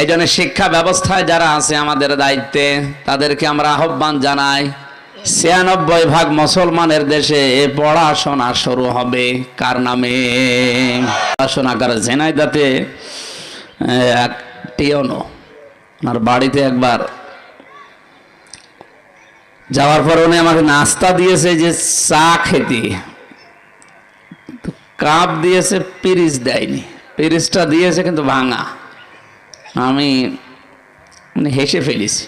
এই জন্য শিক্ষা ব্যবস্থায় যারা আছে আমাদের দায়িত্বে, তাদেরকে আমরা আহ্বান জানাই, ছিয়ানব্বই ভাগ মুসলমানের দেশে পড়াশোনা শুরু হবে। কার নামে? পড়াশোনা করে ঝেনাইদাতে এক টিয়নো ওনার বাড়িতে একবার যাওয়ার পর উনি আমাকে নাস্তা দিয়েছে যে চা খেতে। কাপ দিয়েছে, পিরিচ দেয়নি। পিরিচটা দিয়েছে কিন্তু ভাঙা। আমি মানে হেসে ফেলেছি।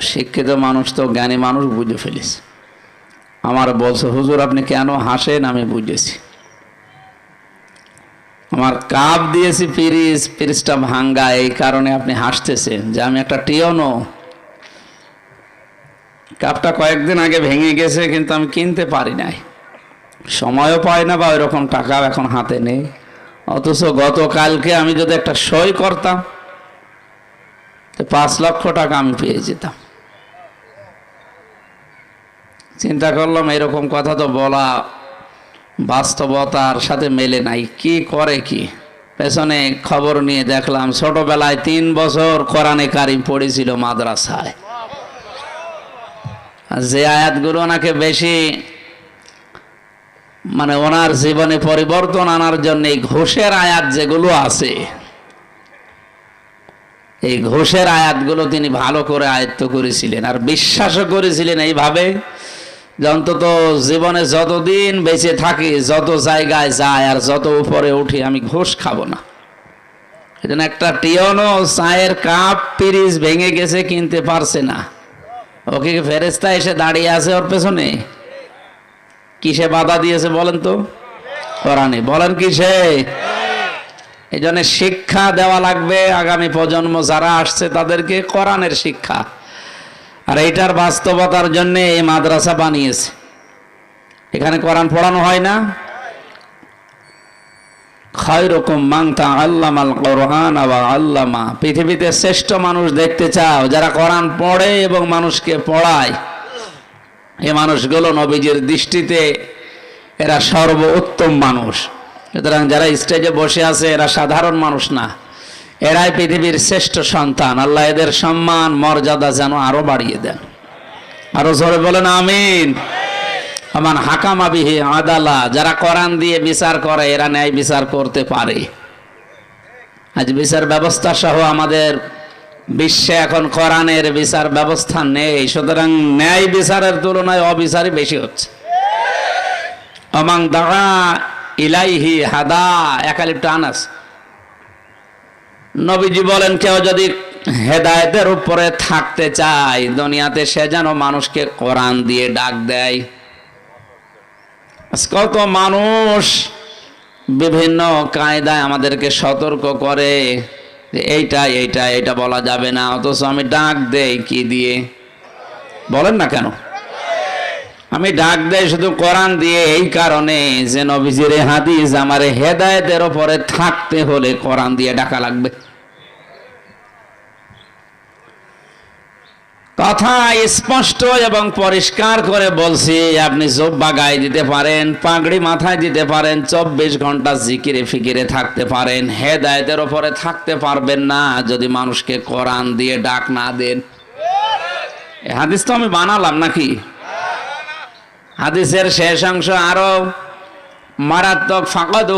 শিক্ষিত মানুষ তো, জ্ঞানী মানুষ বুঝে ফেলেছি। আমার বলছে, হুজুর, আপনি কেন হাসেন? আমি বুঝেছি। আমার কাপ দিয়েছি পিরিচ পিরিচটা ভাঙ্গা। এই কারণে আপনি হাসতেছেন যে আমি একটা টিয়নো কাপটা কয়েকদিন আগে ভেঙে গেছে, কিন্তু আমি কিনতে পারি নাই। সময়ও পাই না বা ওইরকম টাকাও এখন হাতে নেই। অথচ গতকালকে আমি যদি একটা সই করতাম পাঁচ লক্ষ টাকা আমি পেয়ে যেতাম। চিন্তা করলাম, এরকম কথা তো বলা বাস্তবতার সাথে মেলে নাই। কি করে কি? পেছনে খবর নিয়ে দেখলাম, ছোটবেলায় তিন বছর কোরআনে কারিম পড়েছিল মাদ্রাসায়। যে আয়াতগুলো ওনাকে বেশি মানে ওনার জীবনে পরিবর্তন আনার জন্য ঘোষের আয়াত যেগুলো আছে এই ঘোষের আয়াতগুলো তিনি ভালো করে আয়ত্ত করেছিলেন আর বিশ্বাসও করেছিলেন এইভাবে অন্তত জীবনে যতদিন বেঁচে থাকি, যত জায়গায় যায় আর যত উপরে উঠি, আমি ঘোষ খাব না। এজন্য একটা টিয়নো চায়ের কাপ পিরিজ ভেঙে গেছে, কিনতে পারছে না। ওকে ফেরেস্তা এসে দাঁড়িয়ে আছে ওর পেছনে? কিসে বাধা দিয়েছে বলেন তো? কোরআনে। বলেন কিসে? এই জন্য শিক্ষা দেওয়া লাগবে আগামী প্রজন্ম যারা আসছে তাদেরকে কোরআনের শিক্ষা। আর এইটার বাস্তবতার জন্য এই মাদ্রাসা বানিয়েছে। এখানে কোরআন পড়ানো হয় না? খয়রকম মাংতা আল্লামাল কোরআন আবা আল্লামা। পৃথিবীতে শ্রেষ্ঠ মানুষ দেখতে চাও, যারা কোরআন পড়ে এবং মানুষকে পড়ায়। এ মানুষগুলো নবীজির দৃষ্টিতে এরা সর্বোত্তম মানুষ। সুতরাং যারা স্টেজে বসে আছে, এরা সাধারণ মানুষ না। এরাই পৃথিবীর শ্রেষ্ঠ সন্তান। আল্লাহ এদের সম্মান, মর্যাদা যেন আরও বাড়িয়ে দেন। আরও জোরে বলেন, আমিন। আমার হাকামাবিহি আদালা। যারা কোরআন দিয়ে বিচার করে, এরা ন্যায় বিচার করতে পারে। আজ বিচার ব্যবস্থা সহ আমাদের বিশ্বে এখন কোরআনের বিচার ব্যবস্থা নেই। সুতরাং ন্যায় বিচারের তুলনায় অবিচারই বেশি হচ্ছে। অমাং দাঁড়া ইলাইহি হাদা একালিপ্ট নবীজি বলেন, কেউ যদি হেদায়েতের উপরে থাকতে চায়, দুনিয়াতে সে যেন মানুষকে কোরআন দিয়ে ডাক দেয়। কত মানুষ বিভিন্ন কায়দায় আমাদেরকে সতর্ক করে এইটা এইটা এইটা বলা যাবে না, অথচ আমি ডাক দেই কি দিয়ে? বলেন না কেন? আমি ডাক দেয় শুধু কোরআন দিয়ে এই কারণে যে নবীজির হাদিস আমার হেদায়েতের ওপরে থাকতে হলে কোরআন দিয়ে ডাকা লাগবে। কথা স্পষ্ট এবং পরিষ্কার করে বলছি, আপনি জব্বা গায়ে দিতে পারেন, পাগড়ি মাথায় দিতে পারেন, চব্বিশ ঘণ্টা জিকিরে ফিকিরে থাকতে পারেন, হেদায়তের ওপরে থাকতে পারবেন না যদি মানুষকে কোরআন দিয়ে ডাক না দেন। হাদিস তো আমি বানালাম নাকি? হাদিসের শেষ অংশ আরও মারাত্মক ফাঁকদ